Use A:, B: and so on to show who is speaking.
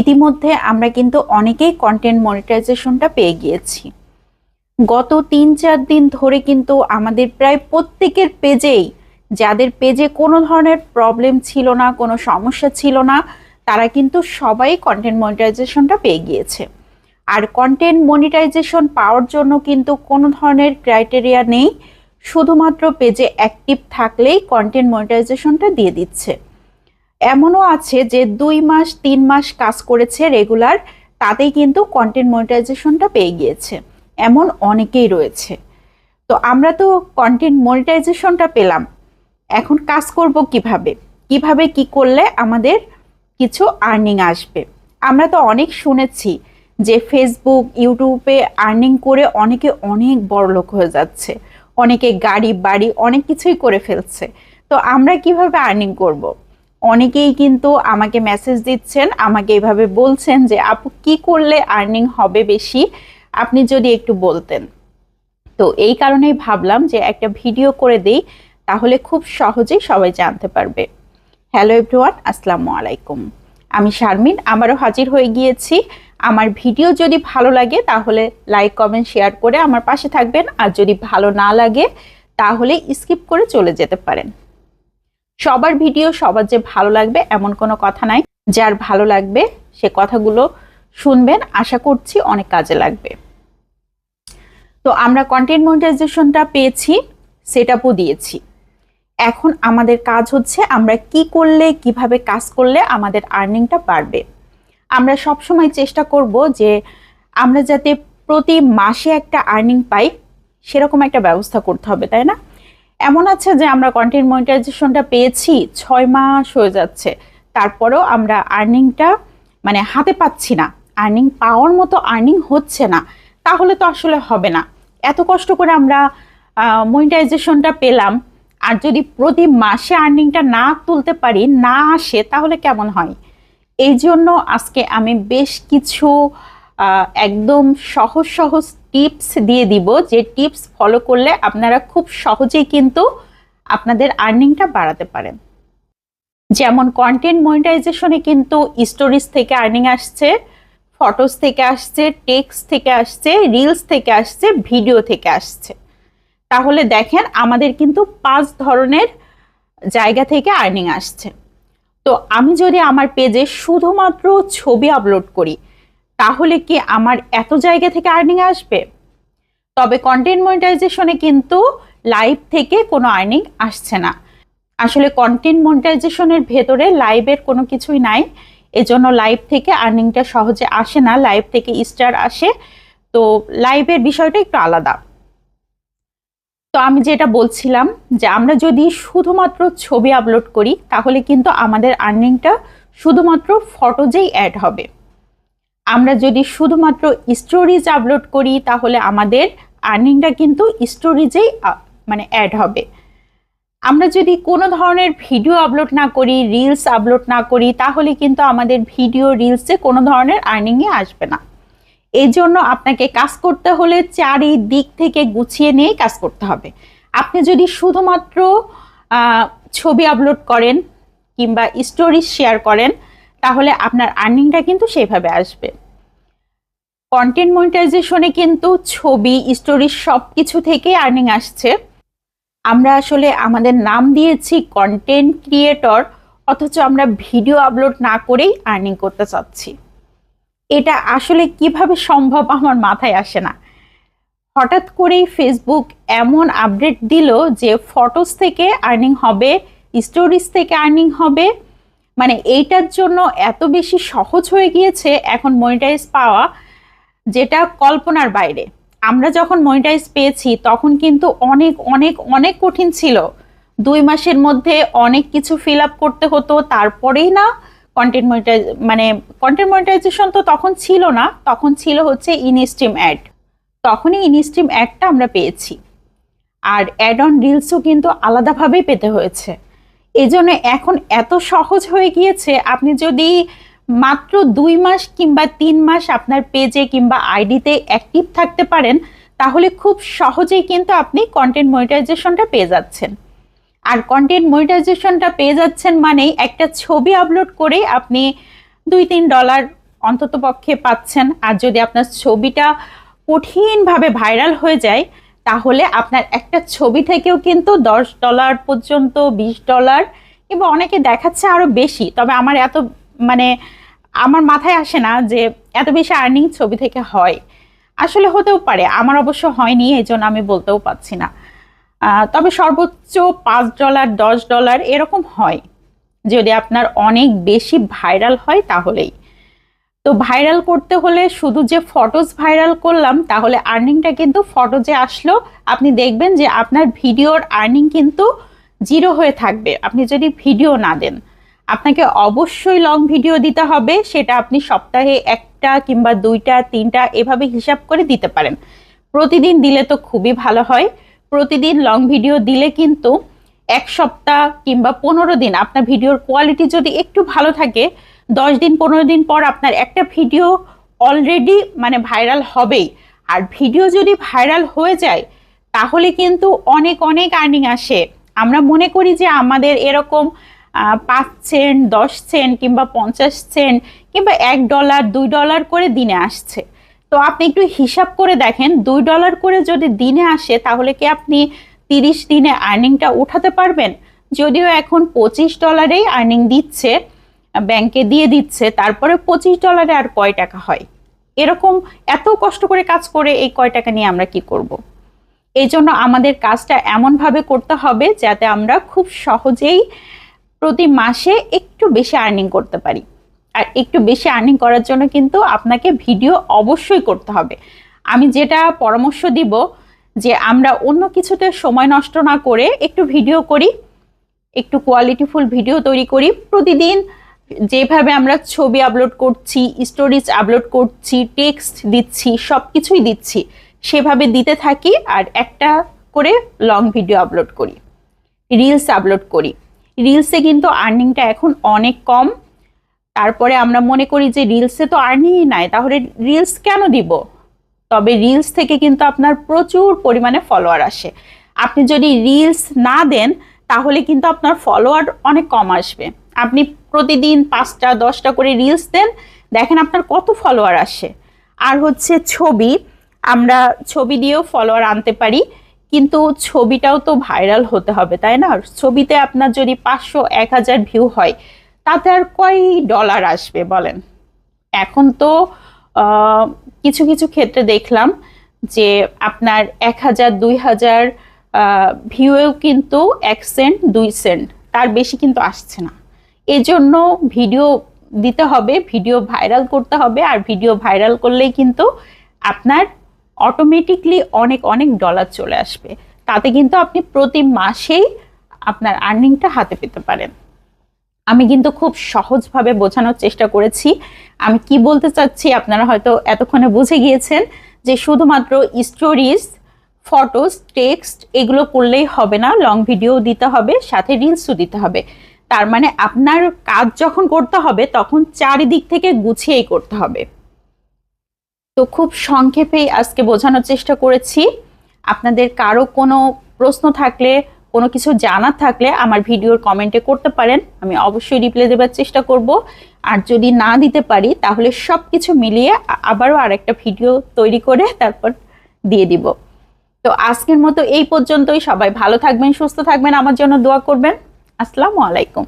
A: ইতিমধ্যে আমরা কিন্তু অনেকেই কন্টেন্ট মনিটাইজেশনটা পেয়ে গিয়েছি। গত তিন চার দিন ধরে কিন্তু আমাদের প্রায় প্রত্যেকের পেজেই, যাদের পেজে কোনো ধরনের প্রবলেম ছিল না, কোনো সমস্যা ছিল না, তারা কিন্তু সবাই কন্টেন্ট মনিটাইজেশনটা পেয়ে গিয়েছে। আর কন্টেন্ট মনিটাইজেশন পাওয়ার জন্য কিন্তু কোনো ধরনের ক্রাইটেরিয়া নেই, শুধুমাত্র পেজে অ্যাক্টিভ থাকলেই কন্টেন্ট মনিটাইজেশনটা দিয়ে দিচ্ছে। এমনও আছে যে দুই মাস, তিন মাস কাজ করেছে রেগুলার, তাতেই কিন্তু কন্টেন্ট মনিটাইজেশনটা পেয়ে গিয়েছে। এমন অনেকেই রয়েছে। তো আমরা তো কন্টেন্ট মনিটাইজেশনটা পেলাম। এখন কাজ করব কীভাবে? কীভাবে কি করলে আমাদের কিছু আর্নিং আসবে? আমরা তো অনেক শুনেছি যে ফেসবুক ইউটিউবে আর্নিং করে অনেকে অনেক বড় লোক হয়ে যাচ্ছে। অনেকে গাড়ি, বাড়ি অনেক কিছুই করে ফেলছে। তো আমরা কীভাবে আর্নিং করব। অনেকেই কিন্তু আমাকে মেসেজ দিচ্ছেন, আমাকে এইভাবে বলছেন যে, আপু, কি করলে আর্নিং হবে বেশি? আপনি যদি একটু বলতেন। তো এই কারণেই ভাবলাম যে, একটা ভিডিও করে দেই, তাহলে খুব সহজেই সবাই জানতে পারবে। হ্যালো এভরিওয়ান আসসালামু আলাইকুম। আমি শারমিন, আমারও হাজির হয়ে গিয়েছি। আমার ভিডিও যদি ভালো লাগে, তাহলে লাইক কমেন্ট শেয়ার করে আমার পাশে থাকবেন। আর যদি ভালো না লাগে, তাহলে স্কিপ করে চলে যেতে পারেন। সবার ভিডিও সবার যে ভালো লাগবে এমন কোনো কথা নাই। যার ভালো লাগবে সে কথাগুলো শুনবেন, আশা করছি অনেক কাজে লাগবে। তো আমরা কন্টেন্ট মনিটাইজেশনটা পেয়েছি সেট আপও দিয়েছি। এখন আমাদের কাজ হচ্ছে আমরা কি করলে, কীভাবে কাজ করলে আমাদের আর্নিংটা বাড়বে। আমরা সবসময় চেষ্টা করব যে আমরা যাতে প্রতি মাসে একটা আর্নিং পাই, সেরকম একটা ব্যবস্থা করতে হবে, তাই না? এমন আছে যে আমরা কন্টেন্ট মনিটাইজেশনটা পেয়েছি, ছয় মাস হয়ে যাচ্ছে। তারপরেও আমরা আর্নিংটা মানে হাতে পাচ্ছি না। আর্নিং পাওয়ার মতো আর্নিং হচ্ছে না। তাহলে তো আসলে হবে না। এত কষ্ট করে আমরা মনিটাইজেশনটা পেলাম। আর যদি প্রতি মাসে আর্নিংটা না তুলতে পারি, না আসে, তাহলে কেমন হয়? এই জন্য আজকে আমি বেশ কিছু একদম সহজ সহজ টিপস দিয়ে দিব যে টিপস ফলো করলে আপনারা খুব সহজেই কিন্তু আপনাদের আর্নিংটা বাড়াতে পারেন। যেমন কন্টেন্ট মনিটাইজেশনে কিন্তু স্টোরিজ থেকে আর্নিং আসছে ফটোস থেকে আসছে, টেক্সট থেকে আসছে, রিলস থেকে আসছে, ভিডিও থেকে আসছে। তাহলে দেখেন আমাদের কিন্তু পাঁচ ধরনের জায়গা থেকে আর্নিং আসছে। তো আমি যদি আমার পেজে শুধুমাত্র ছবি আপলোড করি তাহলে কি আমার এত জায়গা থেকে আর্নিং আসবে? তবে কন্টেন্ট মনিটাইজেশনে কিন্তু লাইভ থেকে কোনো আর্নিং আসছে না। আসলে কন্টেন্ট মনিটাইজেশনের ভেতরে লাইভের কোনো কিছুই নাই। এজন্য লাইভ থেকে আর্নিংটা সহজে আসে না লাইভ থেকে স্টার আসে। তো লাইভের বিষয়টা একটু আলাদা। তো আমি যেটা বলছিলাম যে আমরা যদি শুধুমাত্র ছবি আপলোড করি, তাহলে কিন্তু আমাদের আর্নিংটা শুধুমাত্র ফটোজেই অ্যাড হবে। আমরা যদি শুধুমাত্র স্টোরিজ আপলোড করি, তাহলে আমাদের আর্নিংটা কিন্তু স্টোরিজেই মানে অ্যাড হবে। আমরা যদি কোনো ধরনের ভিডিও আপলোড না করি রিলস আপলোড না করি, তাহলে কিন্তু আমাদের ভিডিও রিলসে কোনো ধরনের আর্নিংয়ে আসবে না। এই জন্য আপনাকে কাজ করতে হলে চারিদিক থেকে গুছিয়ে নিয়েই কাজ করতে হবে। আপনি যদি শুধুমাত্র ছবি আপলোড করেন কিংবা স্টোরিজ শেয়ার করেন তাহলে আপনার আর্নিংটা কিন্তু সেভাবে আসবে। কন্টেন্ট মনিটাইজেশনে কিন্তু ছবি স্টোরি সব কিছু থেকে আর্নিং আসছে। আমরা আসলে আমাদের নাম দিয়েছি কন্টেন্ট ক্রিয়েটর অথচ আমরা ভিডিও আপলোড না করেই আর্নিং করতে চাচ্ছি। এটা আসলে কীভাবে সম্ভব আমার মাথায় আসে না। হঠাৎ করেই ফেসবুক এমন আপডেট দিল যে ফটোস থেকে আর্নিং হবে স্টোরিজ থেকে আর্নিং হবে মানে এইটার জন্য এত বেশি সহজ হয়ে গিয়েছে এখন মনিটাইজ পাওয়া, যেটা কল্পনার বাইরে। আমরা যখন মনিটাইজ পেয়েছি, তখন কিন্তু অনেক অনেক অনেক কঠিন ছিল। দুই মাসের মধ্যে অনেক কিছু ফিল আপ করতে হতো, তারপরেই না কন্টেন্ট মনিটাইজ মানে কন্টেন্ট মনিটাইজেশন তো তখন ছিল না, তখন ছিল হচ্ছে ইনস্ট্রিম অ্যাড তখনই ইনস্ট্রিম অ্যাডটা আমরা পেয়েছি। আর অ্যাড অন রিলসও কিন্তু আলাদাভাবেই পেতে হয়েছে। এই জন্য এখন এত সহজ হয়ে গিয়েছে, আপনি যদি মাত্র দুই মাস কিংবা তিন মাস আপনার পেজে কিংবা আইডিতে অ্যাক্টিভ থাকতে পারেন, তাহলে খুব সহজেই কিন্তু আপনি কন্টেন্ট মনিটাইজেশনটা পেয়ে যাচ্ছেন। আর কন্টেন্ট মনিটাইজেশনটা পেয়ে যাচ্ছেন মানেই একটা ছবি আপলোড করে আপনি দুই তিন ডলার অন্তত পক্ষে পাচ্ছেন। আর যদি আপনার ছবিটা কঠিনভাবে ভাইরাল হয়ে যায় তাহলে আপনার একটা ছবি থেকেও কিন্তু দশ ডলার পর্যন্ত, বিশ ডলার কিংবা অনেকে দেখাচ্ছে আরও বেশি। তবে আমার এত মানে আমার মাথায় আসে না যে এত বেশি আর্নিং ছবি থেকে হয়। আসলে হতেও পারে, আমার অবশ্য হয়নি এই জন্য আমি বলতেও পারছি না। তবে সর্বোচ্চ পাঁচ ডলার দশ ডলার এরকম হয়। যদি আপনার অনেক বেশি ভাইরাল হয় তাহলেই। তো ভাইরাল করতে হলে শুধু যে ফটোজ ভাইরাল করলাম, তাহলে আর্নিংটা কিন্তু ফটো যে আসলো, আপনি দেখবেন যে আপনার ভিডিওর আর্নিং কিন্তু জিরো হয়ে থাকবে। আপনি যদি ভিডিও না দেন, আপনাকে অবশ্যই লং ভিডিও দিতে হবে, সেটা আপনি সপ্তাহে একটা কিংবা দুইটা, তিনটা, এভাবে হিসাব করে দিতে পারেন। প্রতিদিন দিলে তো খুবই ভালো হয়। প্রতিদিন লং ভিডিও দিলে কিন্তু এক সপ্তাহ কিংবা পনেরো দিন আপনার ভিডিওর কোয়ালিটি যদি একটু ভালো থাকে দশ দিন, পনেরো দিন পর আপনার একটা ভিডিও অলরেডি মানে ভাইরাল হবেই। আর ভিডিও যদি ভাইরাল হয়ে যায়, তাহলে কিন্তু অনেক অনেক আর্নিং আসে। আমরা মনে করি যে আমাদের এরকম পাঁচ সেন্ট দশ সেন্ট কিংবা পঞ্চাশ সেন্ট কিংবা এক ডলার দুই ডলার করে দিনে আসছে। তো আপনি একটু হিসাব করে দেখেন, দুই ডলার করে যদি দিনে আসে, তাহলে কি আপনি তিরিশ দিনে আর্নিংটা উঠাতে পারবেন? যদিও এখন পঁচিশ ডলারেই আর্নিং দিচ্ছে ব্যাংকে দিয়ে দিচ্ছে, তারপরে পঁচিশ ডলারে আর কয় টাকা হয়? এরকম এত কষ্ট করে কাজ করে এই কয় টাকা নিয়ে আমরা কি করব। এই জন্য আমাদের কাজটা এমনভাবে করতে হবে যাতে আমরা খুব সহজেই প্রতি মাসে একটু বেশি আর্নিং করতে পারি। আর একটু বেশি আর্নিং করার জন্য কিন্তু আপনাকে ভিডিও অবশ্যই করতে হবে। আমি যেটা পরামর্শ দিব যে আমরা অন্য কিছুতে সময় নষ্ট না করে একটু ভিডিও করি, একটু কোয়ালিটিফুল ভিডিও তৈরি করি, প্রতিদিন যেভাবে আমরা ছবি আপলোড করছি স্টোরিজ আপলোড করছি টেক্সট দিচ্ছি সব কিছুই দিচ্ছি, সেভাবে দিতে থাকি আর একটা করে লং ভিডিও আপলোড করি রিলস আপলোড করি। রিলসে কিন্তু আর্নিংটা এখন অনেক কম। তারপরে আমরা মনে করি যে রিলসে তো আর্নিংই নাই, তাহলে রিলস কেন দিব? তবে রিলস থেকে কিন্তু আপনার প্রচুর পরিমাণে ফলোয়ার আসে। আপনি যদি রিলস না দেন, তাহলে কিন্তু আপনার ফলোয়ার অনেক কম আসবে। আপনি প্রতিদিন পাঁচটা, দশটা করে রিলস দেন, দেখেন আপনার কত ফলোয়ার আসে। আর হচ্ছে ছবি, আমরা ছবি দিয়েও ফলোয়ার আনতে পারি, কিন্তু ছবিটাও তো ভাইরাল হতে হবে, তাই না? ছবিতে আপনার যদি পাঁচশো, এক হাজার ভিউ হয়, তাতে আর কয় ডলার আসবে বলেন? এখন তো কিছু কিছু ক্ষেত্রে দেখলাম যে আপনার এক হাজার, দুই হাজার ভিউয়েও কিন্তু এক সেন্ট দুই সেন্ট তার বেশি কিন্তু আসছে না। এজন্য ভিডিও দিতে হবে, ভিডিও ভাইরাল করতে হবে, আর ভিডিও ভাইরাল করলেই কিন্তু আপনার অটোমেটিকলি অনেক অনেক ডলার চলে আসবে। তাতে কিন্তু আপনি প্রতি মাসেই আপনার আর্নিংটা হাতে পেতে পারেন। আমি কিন্তু খুব সহজভাবে বোঝানোর চেষ্টা করেছি। আমি কি বলতে চাচ্ছি আপনারা হয়তো এতক্ষণে বুঝে গিয়েছেন যে শুধুমাত্র স্টোরিজ ফটোস টেক্সট এগুলো করলেই হবে না লং ভিডিও দিতে হবে, সাথে রিলসও দিতে হবে। তার মানে আপনার কাজ যখন করতে হবে, তখন চারিদিক থেকে গুছিয়েই করতে হবে। তো খুব সংক্ষেপেই আজকে বোঝানোর চেষ্টা করেছি। আপনাদের কারও কোনো প্রশ্ন থাকলে, কোনো কিছু জানার থাকলে আমার ভিডিওর কমেন্টে করতে পারেন। আমি অবশ্যই রিপ্লাই দেওয়ার চেষ্টা করব। আর যদি না দিতে পারি, তাহলে সব কিছু মিলিয়ে আবারও আরেকটা ভিডিও তৈরি করে তারপর দিয়ে দিব। তো আজকের মতো এই পর্যন্তই। সবাই ভালো থাকবেন, সুস্থ থাকবেন। আমার জন্য দোয়া করবেন। আসসালামু আলাইকুম।